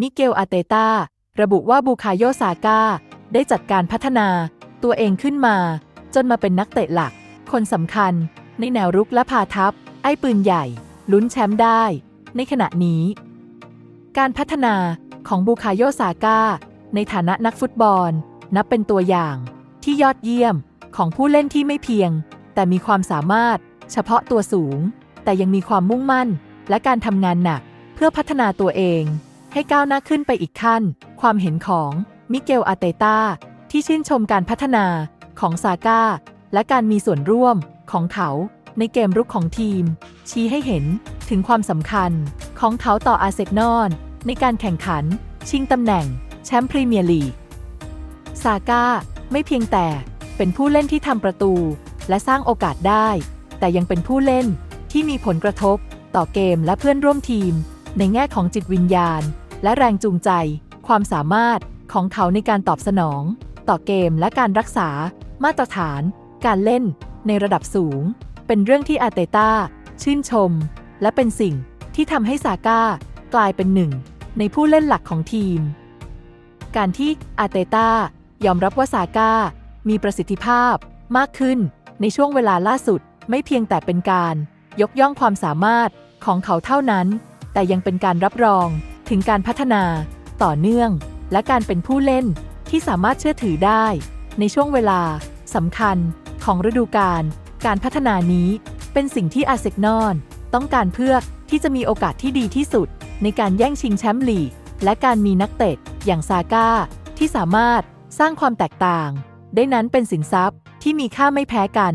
มิเกลอาเตตาระบุว่าบูคาโยซาก้าได้จัดการพัฒนาตัวเองขึ้นมา จนมาเป็นนักเตะหลัก คนสำคัญ ในแนวรุกและพาทัพ ไอ้ปืนใหญ่ ลุ้นแชมป์ได้ ในขณะนี้ การพัฒนาของบูคาโยซาก้าในฐานะนักฟุตบอล นับเป็นตัวอย่างที่ยอดเยี่ยมของผู้เล่นที่ไม่เพียง แต่มีความสามารถเฉพาะตัวสูง แต่ยังมีความมุ่งมั่น และการทำงานหนักเพื่อพัฒนาตัวเอง ให้ก้าวหน้าขึ้นไปอีกขั้น ความเห็นของมิเกลอาเตตาที่ชื่นชมการพัฒนาของซาก้า และการมีส่วนร่วมของเขาในเกมรุกของทีม ชี้ให้เห็นถึงความสำคัญของเขาต่ออาเซนอลในการแข่งขัน ชิงตำแหน่งแชมป์พรีเมียร์ลีกซาก้าไม่เพียงแต่เป็นผู้เล่นที่ทำประตู และสร้างโอกาสได้ แต่ยังเป็นผู้เล่นที่มีผลกระทบต่อเกมและเพื่อนร่วมทีม ในแง่ของจิตวิญญาณ และแรงจูงใจ ความสามารถของเขาในการตอบสนอง ต่อเกมและการรักษา มาตรฐาน การเล่น ในระดับสูง เป็นเรื่องที่อาเตต้า ชื่นชม และเป็นสิ่งที่ทำให้ซาก้ากลายเป็นหนึ่ง ในผู้เล่นหลักของทีม การที่อาเตต้ายอมรับว่าซาก้ามีประสิทธิภาพมากขึ้นในช่วงเวลาล่าสุดไม่เพียงแต่เป็นการ ยกย่องความสามารถของเขาเท่านั้น แต่ยังเป็นการรับรอง ถึงการพัฒนา ต่อเนื่อง และการเป็นผู้เล่นที่สามารถเชื่อถือได้ ในช่วงเวลาสำคัญของฤดูกาลการพัฒนานี้เป็นสิ่งที่อาร์เซนอลต้องการเพื่อที่จะมีโอกาสที่ดีที่สุด ในการแย่งชิงแชมป์ลีกและการมีนักเตะอย่างซาก้าที่สามารถสร้างความแตกต่าง ได้นั้นเป็นสินทรัพย์ที่มีค่าไม่แพ้กัน